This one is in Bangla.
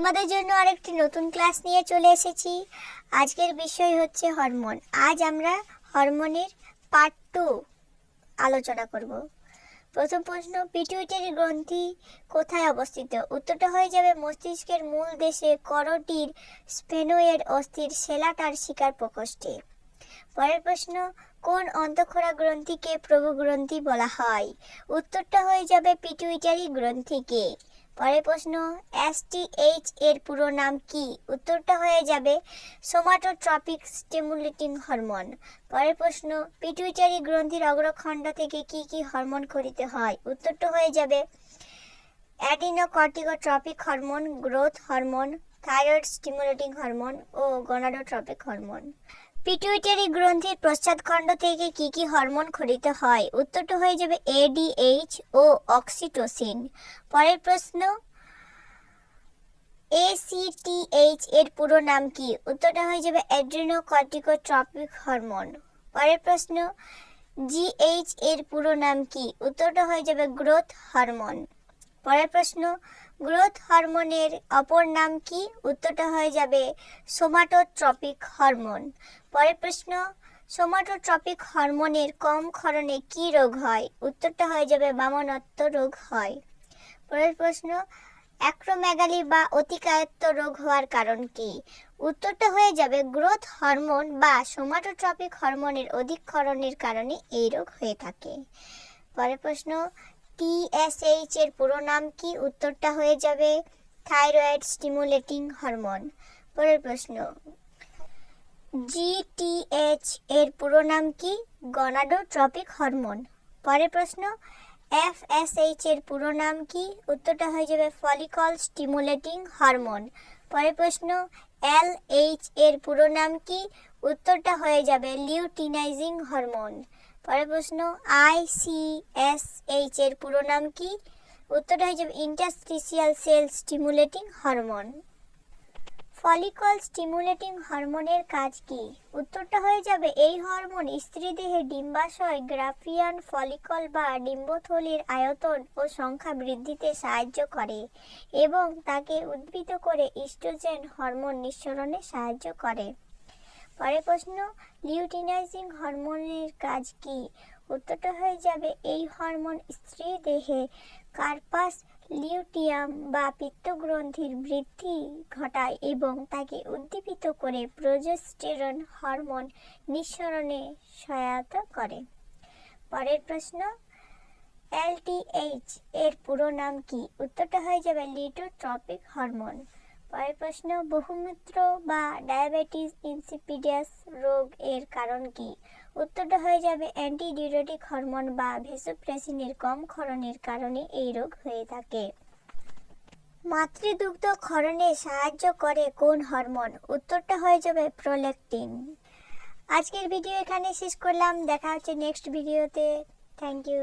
তোমাদের জন্য আরেকটি নতুন ক্লাস নিয়ে চলে এসেছি। আজকের বিষয় হচ্ছে হরমোন আজ আমরা হরমোনের পার্ট টু আলোচনা করব। প্রথম প্রশ্ন পিটুইটারি গ্রন্থি কোথায় অবস্থিত? উত্তরটা হয়ে যাবে মস্তিষ্কের মূল দেশে, করটির স্পেনোয়েড অস্থির সেলাটার শিকার প্রকোষ্ঠে। পরের প্রশ্ন, কোন অন্তঃক্ষরা গ্রন্থিকে প্রভু গ্রন্থি বলা হয়? উত্তরটা হয়ে যাবে পিটুইটারি গ্রন্থিকে। পরের প্রশ্ন এসটিএইচ এর পুরো নাম কি? উত্তরটা হয়ে যাবে সোমাটোট্রপিক স্টিমুলেটিং হরমোন পরের প্রশ্ন পিটুইটারি গ্রন্থির অগ্রখণ্ড থেকে কি কি হরমোন খরিত হয়? উত্তরটা হয়ে যাবে adrenocorticotropic hormone growth hormone thyroid stimulating hormone ও গনাডোট্রপিক হরমোন পিটুইটারি গ্রন্থির প্রস্তাদখণ্ড থেকে কি কি হরমোন খরিত হয়? উত্তরটা হয়ে যাবে এডিএইচ ও অক্সিটোসিন পরের প্রশ্ন এসিটিএইচ এর পুরো নাম কি? উত্তরটা হয়ে যাবে অ্যাড্রিনোকর্টিকোট্রপিক হরমোন পরের প্রশ্ন জিএইচ এর পুরো নাম কি? উত্তরটা হয়ে যাবে গ্রোথ হরমোন পরের প্রশ্ন গ্রোথ হরমোনের অপর নাম কি? উত্তরটা হয়ে যাবে সোমাটোট্রপিক হরমোন। পরের প্রশ্ন, সোমাটোট্রপিক হরমোনের কম ক্ষরণে কি রোগ হয়? উত্তরটা হয়ে যাবে বামনত্ব রোগ হয়। পরের প্রশ্ন, অ্যাক্রোম্যাগালি বা অতিকায়ত্ব রোগ হওয়ার কারণ কি? উত্তরটা হয়ে যাবে গ্রোথ হরমোন বা সোমাটোট্রপিক হরমোনের অধিক ক্ষরণের কারণে এই রোগ হয়ে থাকে। পরের প্রশ্ন টিএসএইচ এর পুরো নাম কি? উত্তরটা হয়ে যাবে থাইরয়েড স্টিমুলেটিং হরমোন। পরের প্রশ্ন। জিটিএইচ এর পুরো নাম কি? Gonadotropic hormone. পরের প্রশ্ন এফএসএইচ এর পুরো নাম কি? উত্তরটা হয়ে যাবে ফলিকল স্টিমুলেটিং হরমোন। পরের প্রশ্ন এল এইচ এর পুরো নাম কি? উত্তরটা হয়ে যাবে লিউটিনাইজিং হরমোন। পরের প্রশ্ন আই সি এস এইচ এর পুরো নাম কি? উত্তরটা হয়ে যাবে interstitial cell stimulating hormone follicle stimulating হরমোনের কাজ কি? উত্তরটা হয়ে যাবে এই হরমোন স্ত্রী দেহে ডিম্বাশয় গ্রাফিয়ান ফলিকল বা ডিম্বথলির আয়তন ও সংখ্যা বৃদ্ধিতে সাহায্য করে এবং তাকে উদ্ভিদ করে ইস্ট্রোজেন হরমোন নিঃসরণে সাহায্য করে। পরের প্রশ্ন, লিউটিনাইজিং হরমোনের কাজ কি? উত্তরটা হয়ে যাবে, এই হরমোন স্ত্রী দেহে কার্পাস, লিউটিয়াম বা পিত্তগ্রন্থির বৃদ্ধি ঘটায় এবং তাকে উদ্দীপিত করে প্রোজেস্টেরন হরমোন নিঃসরণে সহায়তা করে। পরের প্রশ্ন এলটিএইচ এর পুরো নাম কি? উত্তরটা হয়ে যাবে লিটোট্রপিক হরমোন। পরের প্রশ্ন বহুমূত্র বা ডায়াবেটিস ইনসিপিডিয়াস রোগ এর কারণ কি? উত্তরটা হয়ে যাবে অ্যান্টিডিউরেটিক হরমোন বা ভেসোপ্রেসিনের কম ক্ষরণের কারণে এই রোগ হয়ে থাকে। মাতৃদুগ্ধ ক্ষরণে সাহায্য করে কোন হরমোন? উত্তরটা হয়ে যাবে প্রোলেকটিন। আজকের ভিডিও এখানে শেষ করলাম। দেখা হচ্ছে নেক্সট ভিডিওতে থ্যাংক ইউ